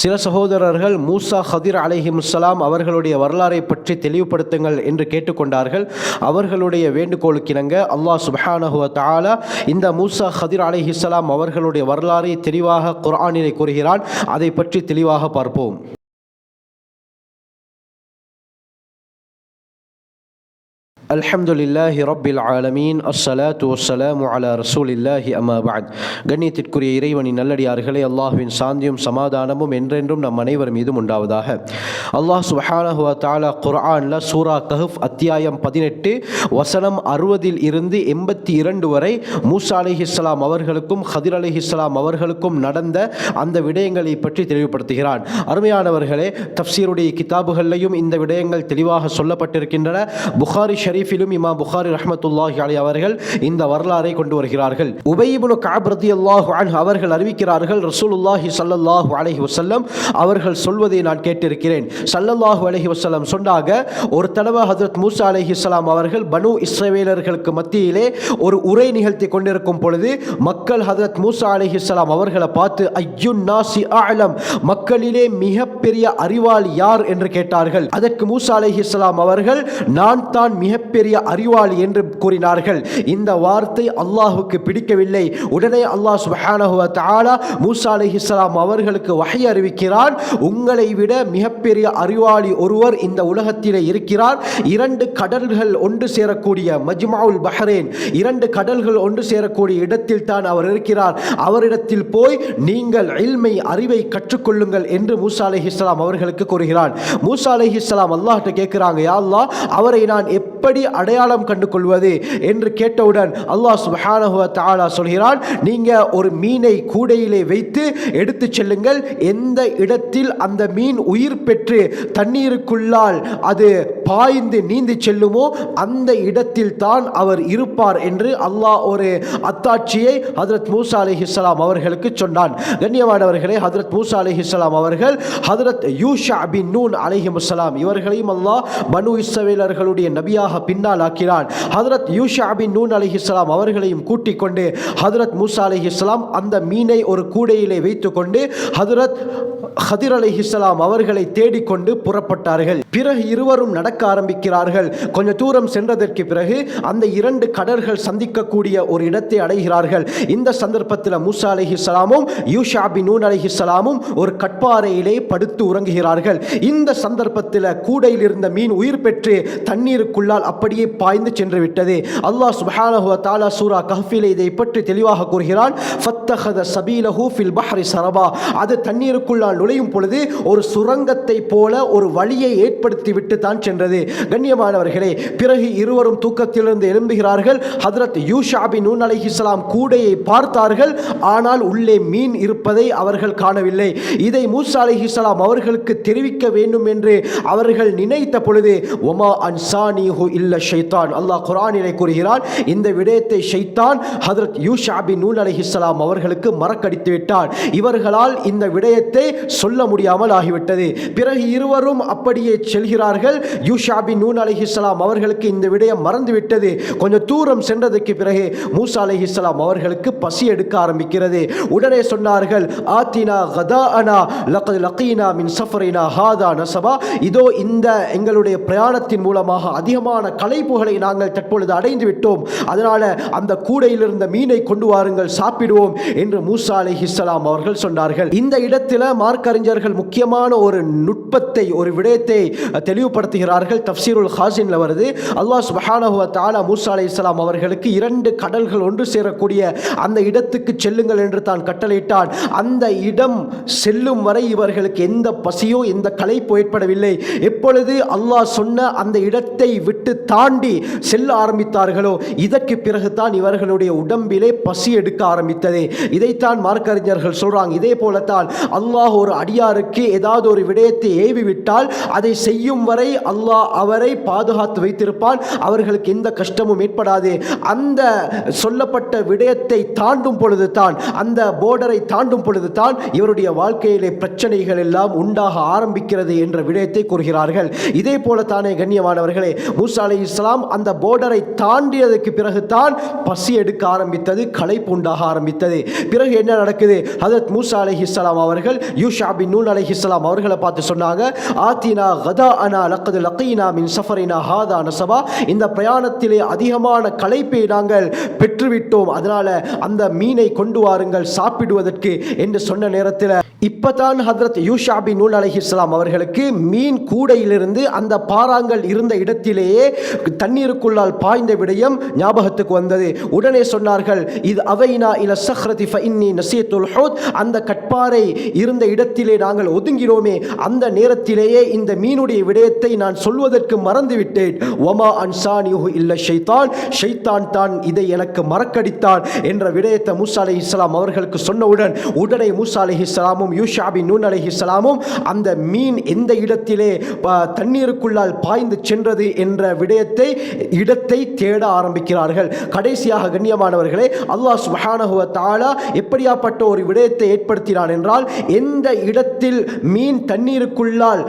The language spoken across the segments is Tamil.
சில சகோதரர்கள் மூசா ஹதிர் அலிஹிம்சலாம் அவர்களுடைய வரலாறை பற்றி தெளிவுபடுத்துங்கள் என்று கேட்டுக்கொண்டார்கள். அவர்களுடைய வேண்டுகோளுக்கிணங்க அல்லாஹ் சுபஹானஹுவ தாலா இந்த மூசா ஹதிர் அலிஹிஸ்லாம் அவர்களுடைய வரலாறை தெளிவாக குர்ஆனிலே கூறுகிறான். அதை பற்றி தெளிவாக பார்ப்போம். அல்ஹம்துலில்லாஹி ரப்பில் ஆலமீன். அஸ்ஸலாத்து வssalamu அலா ரசூலில்லாஹி அம்மா பஅத். கண்ணியத்திற்குரிய இறைவனின் நல்லடியார்களே அல்லாஹ்வின் சாந்தியும் சமாதானமும் என்றென்றும் நம் அனைவர் மீதும் உண்டாவதாக. அல்லாஹ் சுப்ஹானஹு வ குர்ஆன்ல சூரா கஹஃப் அத்தியாயம் பதினெட்டு வசனம் அறுபதில் இருந்து எண்பத்தி இரண்டு வரை மூசா அலிஹிஸ்லாம் அவர்களுக்கும் ஹதிர் அலிஹிஸ்லாம் அவர்களுக்கும் நடந்த அந்த விடயங்களை பற்றி தெளிவுபடுத்துகிறான். அருமையானவர்களே தப்சீருடைய கிதாபுகளிலையும் இந்த விடயங்கள் தெளிவாக சொல்லப்பட்டிருக்கின்றன. புகாரி ஷரி ஷரீஃபிலும் இமாம் புகாரி ரஹமத்துல்லாஹி அலி அவர்கள் இந்த வரலாறை கொண்டு வருகிறார்கள். உபயிபுனு காப் அல்லாஹு அன்ஹு அவர்கள் அறிவிக்கிறார்கள் ரசூலுல்லாஹி சல்லல்லாஹு அலஹி வசல்லம் அவர்கள் சொல்வதை நான் கேட்டிருக்கிறேன். சல்லல்லாஹு அலஹி வசல்லம் சொன்னாக ஒரு தடவை ஹஜரத் மூசா அலஹி இஸ்லாம் அவர்கள் பனு இஸ்ரவேலர்களுக்கு மத்தியிலே ஒரு உரை நிகழ்த்தி கொண்டிருக்கும் பொழுது மக்கள் ஹஜரத் மூசா அலஹி இஸ்லாம் அவர்களை பார்த்து ஐயுன் நாசி அலம் மக்களிலே மிகப்பெரிய அறிவாளி யார்? என்று கேட்டார்கள். அதற்கு மூசா அலஹி இஸ்லாம் அவர்கள் நான் தான் மிகப்பெரிய அறிவாளி என்று கூறினார்கள். இந்த வார்த்தை அல்லாஹுக்கு பிடிக்கவில்லை. உடனே அல்லாஹ் சுப்ஹானஹு வ தஆலா மூசா அலைஹிஸ்ஸலாம் அவர்களுக்கு வகை அறிவிக்கிறான். உங்களை விட மிகப்பெரிய அறிவாளி ஒருவர் இந்த உலகத்திலே இருக்கிறார். இரண்டு கடல்கள் ஒன்று சேரக்கூடிய மஜ்மாவுல் பஹ்ரைன் இரண்டு கடல்கள் ஒன்று சேரக்கூடிய இடத்தில் தான் அவர் இருக்கிறார். அவரிடத்தில் போய் நீங்கள் இல்மை அறிவை கற்றுக்கொள்ளுங்கள் என்று மூசா அலைஹிஸ்ஸலாம் அவர்களுக்கு கூறுகிறான். மூசா அலைஹிஸ்ஸலாம் அல்லாஹ்ட்ட கேட்கிறாங்க யா அல்லாஹ் அவரை நான் எப்படி அடையாளம் கண்டு கொள்வது என்று கேட்டவுடன் அல்லாஹ் சுபஹானஹுவ தாலா சொல்கிறான் நீங்கள் ஒரு மீனை கூடையிலே வைத்து எடுத்துச் செல்லுங்கள். எந்த இடத்தில் அந்த மீன் உயிர் பெற்று தண்ணீருக்குள்ளால் அது பாய்ந்து நீந்தி செல்லுமோ அந்த இடத்தில் தான் அவர் இருப்பார் என்று அல்லாஹ் ஒரு அத்தாட்சியை ஹதரத் மூசா அலைஹிஸ்ஸலாம் அவர்களுக்கு சொன்னான். கண்ணியமானவர்களே ஹதரத் மூசா அலைஹிஸ்ஸலாம் அவர்கள் ஹதரத் யூஷா பின் நூன் அலைஹிமுஸ்ஸலாம் இவர்களையும் அல்லாஹ் பனு இஸ்ரவேலர்களுடைய நபியாக பின்னால் ஆக்கிறான். ஹதரத் யூஷா பின் நூன் அலைஹிஸ்ஸலாம் அவர்களையும் கூட்டிக் கொண்டு ஹதரத் மூசா அலைஹிஸ்ஸலாம் அந்த மீனை ஒரு கூடையிலே வைத்துக்கொண்டு ஹதரத் ஹதிர் அலைஹிஸ்ஸலாம் அவர்களை தேடிக்கொண்டு புறப்பட்டார்கள். பிறகு இருவரும் நடக்க ஆரம்பிக்கிறார்கள். கொஞ்ச தூரம் சென்றதற்கு பிறகு அந்த இரண்டு கடல்கள் சந்திக்கக்கூடிய ஒரு இடத்தை அடைகிறார்கள். இந்த சந்தர்ப்பத்தில் மூசா அலைஹிஸ்ஸலாமும் யூஷா பின் நூன் இஸ்லாமும் ஒரு கட்பாறையிலே படுத்து உறங்குகிறார்கள். இந்த சந்தர்ப்பத்தில் கூடையில் இருந்த மீன் உயிர் பெற்று தண்ணீருக்குள்ளால் அப்படியே பாய்ந்து சென்று விட்டது. அல்லாஹ் சுப்ஹானஹு தாலா சூரா கஹ்ஃபிலே இதை பற்றி தெளிவாக கூறுகிறான். ஃபத்தஹத சபீலஹு ஃபில் பஹ்ரி சரபா. அது தண்ணீருக்குள்ளால் நுழையும் பொழுது ஒரு சுரங்கத்தை போல ஒரு வழியை ஏற்படுத்தி விட்டு தான் சென்றது. கண்ணியமானவர்களே பிறகு இருவரும் தூக்கத்திலிருந்து எழும்புகிறார்கள். ஹதரத் யூஷாபி பின் நூன் அலைஹிஸ்ஸலாம் கூடையை பார்த்தார்கள். ஆனால் உள்ளே மீன் இருப்பதை அவர்கள் காணவில்லை. இதை மூசா அலைஹிஸ்ஸலாம் அவர்களுக்கு தெரிவிக்க வேண்டும் என்று அவர்கள் நினைத்த பொழுது ஒமா அன்சானிஹு இல்ல ஷைத்தான். அல்லாஹ் குரானிலே கூறுகிறான் இந்த விடயத்தை ஷைத்தான் ஹதரத் யூஷாபி பின் நூன் அலைஹிஸ்ஸலாம் அவர்களுக்கு மறக்கடித்து விட்டான். இவர்களால் இந்த விடயத்தை சொல்ல முடியாமல் ஆகிவிட்டது. பிறகு இருவரும் அப்படியே செல்கிறார்கள். யூஷா பின் நூன் அலைஹிஸ்ஸலாம் அவர்களுக்கு இந்த விடயம் மறந்துவிட்டது. கொஞ்சம் தூரம் சென்றதுக்கு பிறகு மூசா அலிஹிஸ்லாம் அவர்களுக்கு பசி எடுக்க ஆரம்பிக்கிறது. உடனே சொன்னார்கள் ஆத்தினா கதா அனா லக்கது லக்கீனா மின் சஃபரினா ஹாதா நசபா. இதோ இந்த எங்களுடைய பிரயாணத்தின் மூலமாக அதிகமான களைப்புகளை நாங்கள் தற்பொழுது அடைந்து விட்டோம். அதனால் அந்த கூடையில் இருந்த மீனை கொண்டு வாருங்கள் சாப்பிடுவோம் என்று மூசா அலிஹிஸ்லாம் அவர்கள் சொன்னார்கள். இந்த இடத்துல வழக்கறிஞர்கள் முக்கியமான ஒரு நுட்பத்தை ஒரு விடயத்தை தெளிவுபடுத்துகிறார்கள். தப்சீருல் ஹாசின்ல வருது அல்லாஹ் சுப்ஹானஹு தாலா மூசா அலி இஸ்லாம் அவர்களுக்கு இரண்டு கடல்கள் ஒன்று சேரக்கூடிய அந்த இடத்துக்கு செல்லுங்கள் என்று தான் கட்டளையிட்டான். அந்த இடம் செல்லும் வரை இவர்களுக்கு எந்த பசியோ எந்த களைப்போ ஏற்படவில்லை. எப்பொழுது அல்லாஹ் சொன்ன அந்த இடத்தை விட்டு தாண்டி செல்ல ஆரம்பித்தார்களோ இதற்கு பிறகுதான் இவர்களுடைய உடம்பிலே பசி எடுக்க ஆரம்பித்தது. இதைத்தான் மார்க்கறிஞர்கள் சொல்றாங்க. இதே போலத்தான் அல்லாஹ் ஒரு அடியாருக்கு ஏதாவது ஒரு விடயத்தை ஏவி விட்டால் அதை செய்யும் வரை அல்லாஹ் அவரை பாதுகாத்து வைத்திருப்பான். அவர்களுக்கு எந்த கஷ்டமும் ஏற்படாது. அந்த சொல்லப்பட்ட விடயத்தை தாண்டும் பொழுது தான் அந்த போர்டரை தாண்டும் பொழுது தான் இவருடைய வாழ்க்கையிலே பிரச்சனைகள் எல்லாம் உண்டாக ஆரம்பிக்கிறது என்ற விடயத்தை கூறுகிறார்கள். இதே போல தானே கண்ணியமானவர்களே மூசா அலி இஸ்லாம் அந்த போர்டரை தாண்டியதுக்கு பிறகு தான் பசி எடுக்க ஆரம்பித்தது களைப்பு உண்டாக ஆரம்பித்தது. பிறகு என்ன நடக்குது? ஹதரத் மூசா அலி இஸ்லாம் அவர்கள் யூஸ் ஷாபின் நூல் நூன் இஸ்லாம் அவர்களை பார்த்து சொன்னாங்க ஆத்தினா கதா அனா லக்கது லக்கீனா மின் சஃபரினா ஹாதா நசபா. இந்த பிரயாணத்திலே அதிகமான களைப்பை நாங்கள் பெற்றுவிட்டோம். அதனால் அந்த மீனை கொண்டு வாருங்கள் சாப்பிடுவதற்கு என்று சொன்ன நேரத்தில் இப்பதான் ஹதரத் யூஷா பின் அலஹி இஸ்லாம் அவர்களுக்கு மீன் கூடையிலிருந்து அந்த பாறாங்கள் இருந்த இடத்திலேயே தண்ணீருக்குள்ளால் பாய்ந்த விடயம் ஞாபகத்துக்கு வந்தது. உடனே சொன்னார்கள் இது அவைனா இல சஹ்ரதி இன்னி நசியத்துல் ஹோத். அந்த கட்பாறை இருந்த இடத்திலே நாங்கள் ஒதுங்கினோமே. அந்த நேரத்திலேயே இந்த மீனுடைய விடயத்தை நான் சொல்வதற்கு மறந்துவிட்டேன். ஒமா அன்சானியுஹு இல்ல ஷைத்தான். ஷைத்தான் தான் இதை எனக்கு மறக்கடித்தான் என்ற விடயத்தை மூசா அலி இஸ்லாம் அவர்களுக்கு சொன்னவுடன் உடனே மூசா அலி இஸ்லாமும் யூஷாபி நூன் அலஹி இஸ்லாமும் அந்த மீன் எந்த இடத்திலே தண்ணீருக்குள்ளால் பாய்ந்து சென்றது என்ற விடயத்தை இடத்தை தேட ஆரம்பிக்கிறார்கள். கடைசியாக கண்ணியமானவர்களே அல்லாஹ் சுஹானஹுவ தாலா எப்படியாப்பட்ட ஒரு விடயத்தை ஏற்படுத்தினான் என்றால் எந்த இடத்தில் மீன் தண்ணீருக்குள்ளால்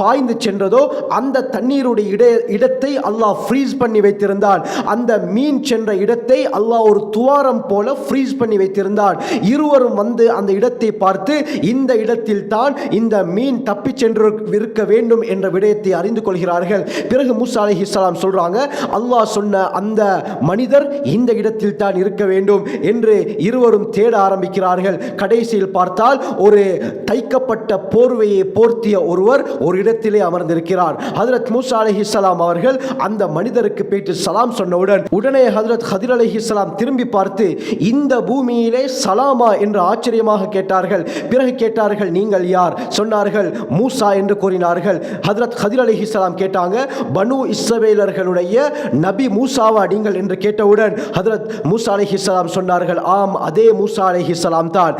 பாய்ந்து சென்றதோ அந்த தண்ணீருடைய இட இடத்தை அல்லாஹ் ஃப்ரீஸ் பண்ணி வைத்திருந்தான். அந்த மீன் சென்ற இடத்தை அல்லாஹ் ஒரு துவாரம் போல ஃப்ரீஸ் பண்ணி வைத்திருந்தான். இருவரும் வந்து அந்த இடத்தை பார்த்து இந்த இடத்தில் தான் இந்த மீன் தப்பிச் சென்று இருக்க வேண்டும் என்ற விடயத்தை அறிந்து கொள்கிறார்கள். பிறகு மூசா அலைஹிஸ்ஸலாம் சொல்றாங்க அல்லாஹ் சொன்ன அந்த மனிதர் இந்த இடத்தில் தான் இருக்க வேண்டும் என்று இருவரும் தேட ஆரம்பிக்கிறார்கள். கடைசியில் பார்த்தால் ஒரு தைக்கப்பட்ட போர்வையை போர்த்திய ஒருவர் ஒரு இடத்திலே அமர்ந்திருக்கிறார். ஹதரத் மூசா அலைஹிஸ்ஸலாம் அவர்கள் அந்த மனிதருக்கு போயிட்டு சலாம் சொன்னவுடன் உடனே ஹதரத் ஹதிர் அலைஹிஸ்ஸலாம் திரும்பி பார்த்து இந்த பூமியிலே சலாமா என்று ஆச்சரியமாக கேட்டார்கள். பிறகு கேட்டார்கள் நீங்கள் யார்? சொன்னார்கள் மூசா என்று கூறினார்கள். ஹதரத் ஹதிர் அலைஹிஸ்ஸலாம் கேட்டாங்க பனு இஸ்ரவேலர்களுடைய நபி மூசாவா நீங்கள்? என்று கேட்டவுடன் ஹதரத் மூசா அலைஹிஸ்ஸலாம் சொன்னார்கள் ஆம் அதே மூசா அலைஹிஸ்ஸலாம் தான்.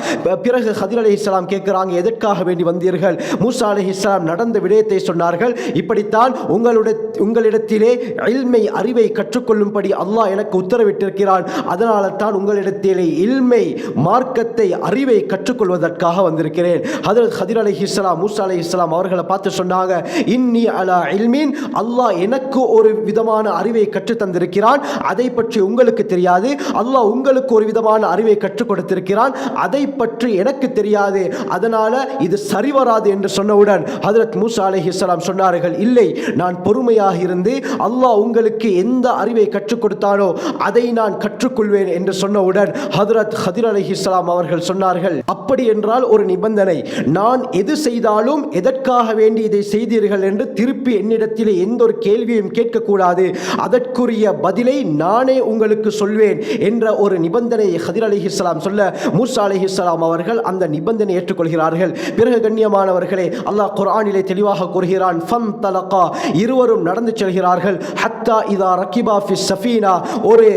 பிறகு ஹதிர் அலைஹிஸ்ஸலாம் கேட்கிறாங்க எதற்காக வேண்டி வந்தீர்கள்? மூசா அலைஹிஸ்ஸலாம் நடந்த விடயத்தை சொன்னார்கள் இப்படித்தான் உங்களுடைய உங்களிடத்திலே இல்மை அறிவை கற்றுக்கொள்ளும்படி அல்லாஹ் எனக்கு உத்தரவிட்டிருக்கிறான். அதனால தான் உங்களிடத்திலே இல்மை மார்க்கத்தை அறிவை கற்றுக்கொள்வதற்காக வந்திருக்கிறேன். அதில் ஹதிர் அலைஹிஸ்ஸலாம் மூசா அலைஹிஸ்ஸலாம் அவர்களை பார்த்து சொன்னாங்க இன்னி அலா இல்மீன். அல்லாஹ் எனக்கு ஒரு விதமான அறிவை கற்று தந்திருக்கிறான். அதை பற்றி உங்களுக்கு தெரியாது. அல்லாஹ் உங்களுக்கு ஒரு விதமான அறிவை கற்றுக் கொடுத்திருக்கிறான். அதை பற்றி எனக்கு தெரியாது. அதனால இது சரிவராது என்று சொன்னவுடன் ஹதரத் மூசா அலைஹிஸ்ஸலாம் சொன்னார்கள் இல்லை நான் பொறுமையாக இருந்து அல்லாஹ் உங்களுக்கு எந்த அறிவை கற்றுக் கொடுத்தானோ அதை நான் கற்றுக்கொள்வேன் என்று சொன்னவுடன் ஹதரத் ஹதிர் அலைஹிஸ்ஸலாம் அவர்கள் சொன்னார்கள் அப்படி என்றால் ஒரு நிபந்தனை. நான் எது செய்தாலும் எதற்காக வேண்டி இதை செய்தீர்கள் என்று திருப்பி என்னிடத்திலே எந்த ஒரு கேள்வியும் கேட்கக்கூடாது. அதற்குரிய பதிலை நானே உங்களுக்கு சொல்வேன் என்ற ஒரு நிபந்தனையை ஹதிர் அலிஹிஸ்லாம் சொல்ல மூசா அலிஹிஸ்லாம் அவர்கள் அந்த நிபந்தனை ஏற்றுக்கொள்கிறார்கள். பிறகு கண்ணியமானவர்களே அல்லாஹ் குரானிலே தெளிவாக கூறுகிறான் ஃபம் தலகா இருவரும் நடந்து செல்கிறார்கள். ஹத்தா இதா ரக்கிபா ஃபி சஃபீனா ஒரு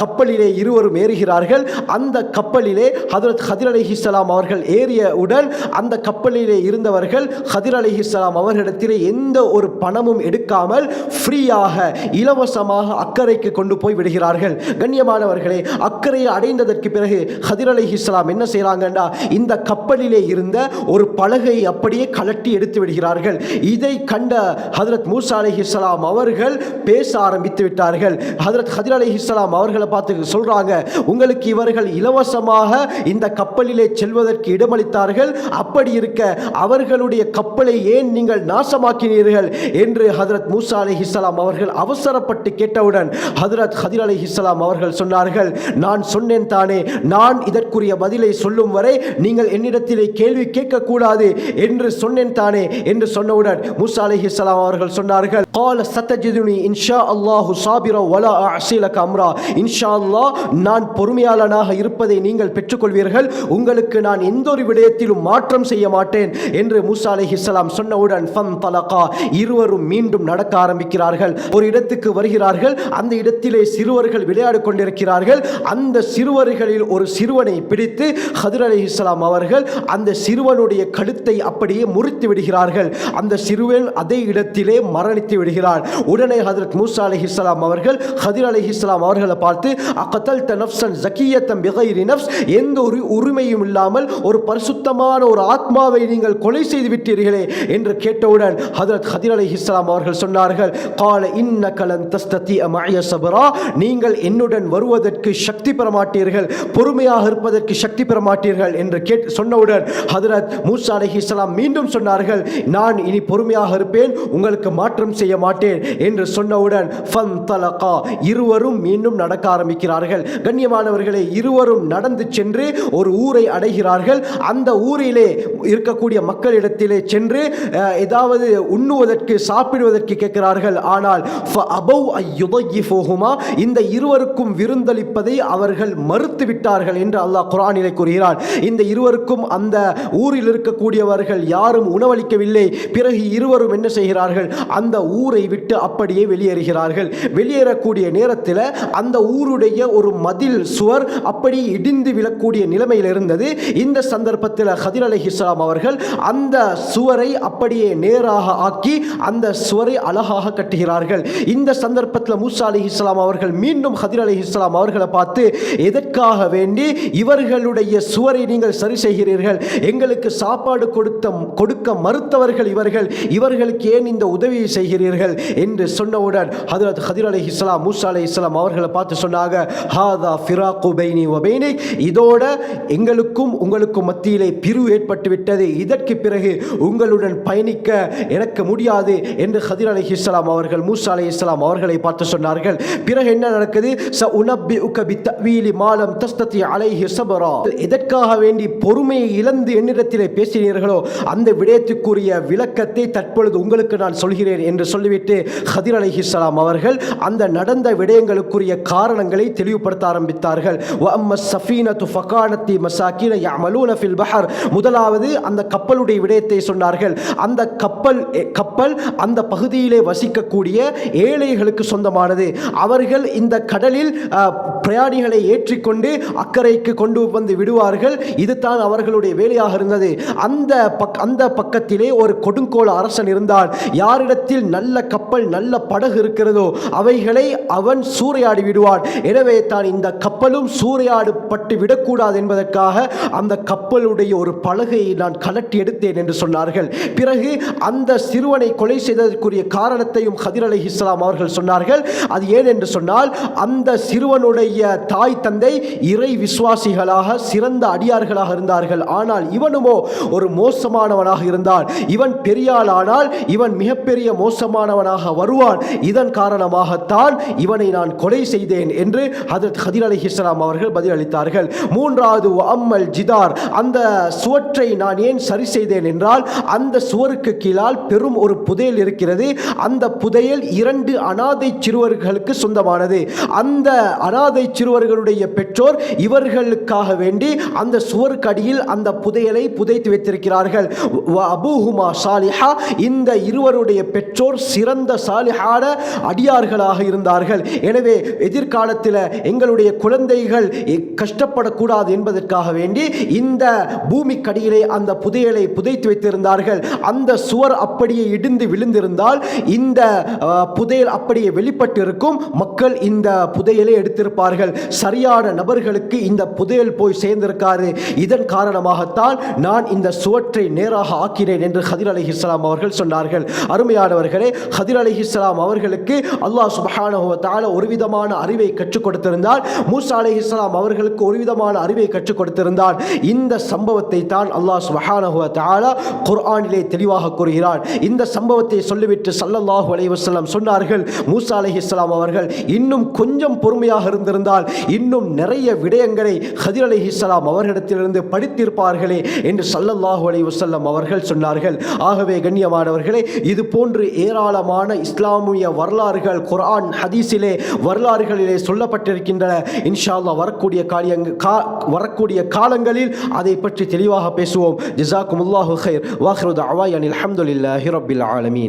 கப்பலிலே இருவரும் ஏறுகிறார்கள். அந்த கப்பலிலே ஹதரத் ஹதிர் அலிஹிஸ்லாம் அவர்கள் ஏறியவுடன் அந்த கப்பலிலே இருந்தவர்கள் ஹதிர் அலி இஸ்லாம் அவர்களிடத்திலே எந்த ஒரு பணமும் எடுக்காமல் ஃப்ரீயாக இலவசமாக அக்கறைக்கு கொண்டு போய் விடுகிறார்கள். கண்ணியமானவர்களே அக்கறையை அடைந்ததற்கு பிறகு ஹதிர் அலி இஸ்லாம் என்ன செய்கிறாங்கண்டா இந்த கப்பலிலே இருந்த ஒரு பலகை அப்படியே கலட்டி எடுத்து விடுகிறார்கள். இதை கண்ட ஹதரத் மூசா அலி இஸ்லாம் அவர்கள் பேச ஆரம்பித்து விட்டார்கள். ஹதரத் ஹதிர் அலி இஸ்லாம் அவர்களை பார்த்து சொல்கிறாங்க உங்களுக்கு இவர்கள் இலவசமாக இந்த கப்பலிலே செல்வதற்கு இடமளி ஆதரவளித்தார்கள் அப்படி இருக்க அவர்களுடைய கப்பலை ஏன் நீங்கள் நாசமாக்கினீர்கள் என்று ஹதரத் மூசா அலி இஸ்லாம் அவர்கள் அவசரப்பட்டு கேட்டவுடன் ஹதரத் ஹதிர் அலி இஸ்லாம் அவர்கள் சொன்னார்கள் நான் சொன்னேன் தானே நான் இதற்குரிய பதிலை சொல்லும் வரை நீங்கள் என்னிடத்திலே கேள்வி கேட்கக்கூடாது என்று சொன்னேன் தானே என்று சொன்னவுடன் மூசா அலி இஸ்லாம் அவர்கள் சொன்னார்கள் கால சத்தஜிதுனி இன்ஷா அல்லாஹு சாபிரா வலா அசீலக் அம்ரா. இன்ஷா அல்லாஹ் நான் பொறுமையாளனாக இருப்பதை நீங்கள் பெற்றுக்கொள்வீர்கள். உங்களுக்கு நான் எந்த ஒரு விடயத்திலும் மாற்றம் செய்ய மாட்டேன் என்று மூசா அலி இஸ்லாம் சொன்னவுடன் ஃபன் தலகா இருவரும் மீண்டும் நடக்க ஆரம்பிக்கிறார்கள். ஒரு இடத்துக்கு வருகிறார்கள். அந்த இடத்திலே சிறுவர்கள் விளையாடிக் கொண்டிருக்கிறார்கள். அந்த சிறுவர்களில் ஒரு சிறுவனை பிடித்து ஹதுர் அலி இஸ்லாம் அவர்கள் அந்த சிறுவனுடைய கழுத்தை அப்படியே முறித்து விடுகிறார்கள். அந்த சிறுவன் அதே இடத்திலே மரணித்து விடுகிறார் உடனே ஹதரத் மூசா அலி இஸ்லாம் அவர்கள் ஹதிர் அலி இஸ்லாம் அவர்களை பார்த்து அகத்தல் தனப்சன் ஜக்கியத்தம் பிகைரி நஃப்ஸ். எந்த ஒரு உரிமையும் இல்லாமல் ஒரு பரிசுத்தமான ஒரு ஆத்மாவை நீங்கள் கொலை செய்து விட்டீர்களே என்று கேட்டவுடன் ஹதரத் ஹதிர் அலி இஸ்லாம் அவர்கள் சொன்னார்கள் கால இன்ன கலன் தஸ்தத்தி அமய சபரா. நீங்கள் என்னுடன் வருவதற்கு சக்தி பெற மாட்டீர்கள் பொறுமையாக இருப்பதற்கு சக்தி பெற மாட்டீர்கள் என்று கேட் சொன்னவுடன் ஹதரத் மூசா அலி இஸ்லாம் மீண்டும் சொன்னார்கள் நான் இனி பொறுமையாக இருப்பேன் உங்களுக்கு மாற்றம் செய்ய மாட்டேன் என்று சொன்னவுடன் ஃபன் தலகா இருவரும் மீண்டும் நடக்க ஆரம்பிக்கிறார்கள். கண்ணியமானவர்களே இருவரும் நடந்து சென்று ஒரு ஊரை அடைகிறார்கள். அந்த ஊரிலே இருக்கக்கூடிய மக்களிடத்திலே சென்று ஏதாவது உண்ணுவதற்கு சாப்பிடுவதற்கு கேட்கிறார்கள். ஆனால் அபவ் போகுமா இந்த இருவருக்கும் விருந்தளிப்பதை அவர்கள் மறுத்து விட்டார்கள் என்று அல்லாஹ் குரானிலே கூறுகிறார் இந்த இருவருக்கும் அந்த ஊரில் இருக்கக்கூடியவர்கள் யாரும் உணவளிக்கவில்லை. பிறகு இருவரும் என்ன செய்கிறார்கள்? அந்த ஊரை விட்டு அப்படியே வெளியேறுகிறார்கள். வெளியேறக்கூடிய நேரத்தில் அந்த ஊருடைய ஒரு மதில் சுவர் அப்படி இடிந்து விழக்கூடிய நிலைமையில் இருந்தது. இந்த சந்தர்ப்பத்தில் ஹதிர் அலி இஸ்லாம் அவர்கள் அந்த சுவரை அப்படியே நேராக ஆக்கி அந்த சுவரை அழகாக கட்டுகிறார்கள். இந்த சந்தர்ப்பத்தில் மூசா அலி இஸ்லாம் அவர்கள் மீண்டும் ஹதிர் அலி இஸ்லாம் அவர்களை பார்த்து எதற்காக வேண்டி இவர்களுடைய சுவரை நீங்கள் சரி செய்கிறீர்கள்? எங்களுக்கு சாப்பாடு கொடுத்த கொடுக்க மறுத்தவர்கள் இவர்கள். இவர்களுக்கு ஏன் இந்த உதவியை செய்கிறீர்கள்? என்று சொன்னவுடன் ஹதரத் ஹதிர் அலி இஸ்லாம் மூசா அலி இஸ்லாம் அவர்களை பார்த்து சொன்னாங்க ஹாதா ஃபிராக்கு பைனி ஒபைனி இதோட எங்களுக்கும் உங்களுக்கும் மத்தியிலே பிரிவு ஏற்பட்டு விட்டது. இதற்கு பிறகு உங்களுடன் பயணிக்க எனக்கு முடியாது என்று ஹதிர் அலி இஸ்லாம் அவர்கள் மூசா அலி இஸ்லாம் அவர்களை பார்த்து சொன்னார்கள். பிறகு என்ன நடக்குது? ச உனப்பி உக்கபி தவீலி மாலம் தஸ்தத்தி அலைஹி சபரா எதற்காக வேண்டி பொறுமையை இழந்து என்னிடத்திலே பேசினீர்களோ அந்த விடயத்துக்குரிய விளக்கத்தை தற்பொழுது உங்களுக்கு நான் சொல்கிறேன் என்று சொல்லிவிட்டு ஹதிர் இஸ்லாம் அவர்கள் அந்த நடந்த விடயங்களுக்குரிய காரணங்களை தெளிவுபடுத்த ஆரம்பித்தார்கள். வ அம்ம சஃபீனத்து ஃபகானத்தி மசாக்கீன யஅமலூன ஃபில் பஹர். முதலாவது அந்த கப்பலுடைய விடயத்தை சொன்னார்கள். அந்த கப்பல் கப்பல் அந்த பகுதியிலே வசிக்கக்கூடிய ஏழைகளுக்கு சொந்தமானது. அவர்கள் இந்த கடலில் பிரயாணிகளை ஏற்றிக்கொண்டு அக்கறைக்கு கொண்டு வந்து விடுவார்கள். இதுதான் அவர்களுடைய வேலையாக இருந்தது. அந்த பக் அந்த பக்கத்திலே ஒரு கொடுங்கோல அரசன் இருந்தான். யாரிடத்தில் நல்ல கப்பல் நல்ல படகு இருக்கிறதோ அவைகளை அவன் சூறையாடி விடுவான். எனவே தான் இந்த கப்பலும் சூறையாடப்பட்டு விடக்கூடாது என்பதற்காக அந்த கப்பல் கப்பலுடைய ஒரு பலகையை நான் கலட்டி எடுத்தேன் என்று சொன்னார்கள். பிறகு அந்த சிறுவனை கொலை செய்ததற்குரிய காரணத்தையும் ஹதிர் அலை இஸ்லாம் அவர்கள் சொன்னார்கள். அது ஏன் என்று சொன்னால் அந்த சிறுவனுடைய தாய் தந்தை இறை விசுவாசிகளாக சிறந்த அடியார்களாக இருந்தார்கள். ஆனால் இவனுமோ ஒரு மோசமானவனாக இருந்தான். இவன் பெரியாள் ஆனால் இவன் மிகப்பெரிய மோசமானவனாக வருவான். இதன் காரணமாகத்தான் இவனை நான் கொலை செய்தேன் என்று ஹதரத் ஹதீர் அலி இஸ்லாம் அவர்கள் பதிலளித்தார்கள். மூன்றாவது அம்மல் ஜிதார். அந்த அந்த சுவற்றை நான் ஏன் சரி செய்தேன் என்றால் அந்த சுவருக்கு கீழால் பெரும் ஒரு புதையல் இருக்கிறது. அந்த புதையல் இரண்டு அனாதை சிறுவர்களுக்கு சொந்தமானது. அந்த அனாதை சிறுவர்களுடைய பெற்றோர் இவர்களுக்காக வேண்டி அந்த சுவருக்கு அடியில் அந்த புதையலை புதைத்து வைத்திருக்கிறார்கள். வ அபூஹுமா சாலிஹா இந்த இருவருடைய பெற்றோர் சிறந்த சாலிஹான அடியார்களாக இருந்தார்கள். எனவே எதிர்காலத்தில் எங்களுடைய குழந்தைகள் கஷ்டப்படக்கூடாது என்பதற்காக வேண்டி இந்த பூமிக்கடியிலே அந்த புதையலை புதைத்து வைத்திருந்தார்கள். அந்த சுவர் அப்படியே இடிந்து விழுந்திருந்தால் இந்த புதையல் அப்படியே வெளிப்பட்டு இருக்கும் மக்கள் இந்த புதையலை எடுத்திருப்பார்கள். சரியான நபர்களுக்கு இந்த புதையல் போய் சேர்ந்திருக்காரு. இதன் காரணமாகத்தான் நான் இந்த சுவற்றை நேராக ஆக்கினேன் என்று ஹதிர் அலி இஸ்லாம் அவர்கள் சொன்னார்கள். அருமையானவர்களே ஹதிர் அலி இஸ்லாம் அவர்களுக்கு அல்லாஹ் சுபஹானஹு வ ஒரு விதமான அறிவை கற்றுக் கொடுத்திருந்தால் மூசா அலி இஸ்லாம் அவர்களுக்கு ஒரு விதமான அறிவை கற்றுக் கொடுத்திருந்தான் இந்த சம்பவத்தை தான் அல்லாஹ் சுபஹானஹு குர்ஆனிலே தெளிவாக கூறுகிறான். இந்த சம்பவத்தை சொல்லிவிட்டு சல்லல்லாஹு அலைஹி சொன்னார்கள் மூசா அலைஹிஸ்ஸலாம் அவர்கள் இன்னும் கொஞ்சம் பொறுமையாக இருந்திருந்தால் இன்னும் நிறைய விடயங்களை ஹதிர் அலைஹிஸ்ஸலாம் அவர்களிடத்திலிருந்து படித்திருப்பார்களே என்று சல்லல்லாஹு அலைவசல்லம் அவர்கள் சொன்னார்கள். ஆகவே கண்ணியமானவர்களே இது போன்று ஏராளமான இஸ்லாமிய வரலாறுகள் குர்ஆன் ஹதீஸிலே வரலாறுகளிலே சொல்லப்பட்டிருக்கின்றன. இன்ஷா அல்லா வரக்கூடிய காரியங்கள் கா வரக்கூடிய காலங்களில் அதை பற்றி தெளிவாக பேசுவோம். ஜிசாக்குமுல்லாஹு ஹைர் வாஹ்ரு தஅவாயன் அல்ஹம்துலில்லாஹி ரப்பில் ஆலமீன்.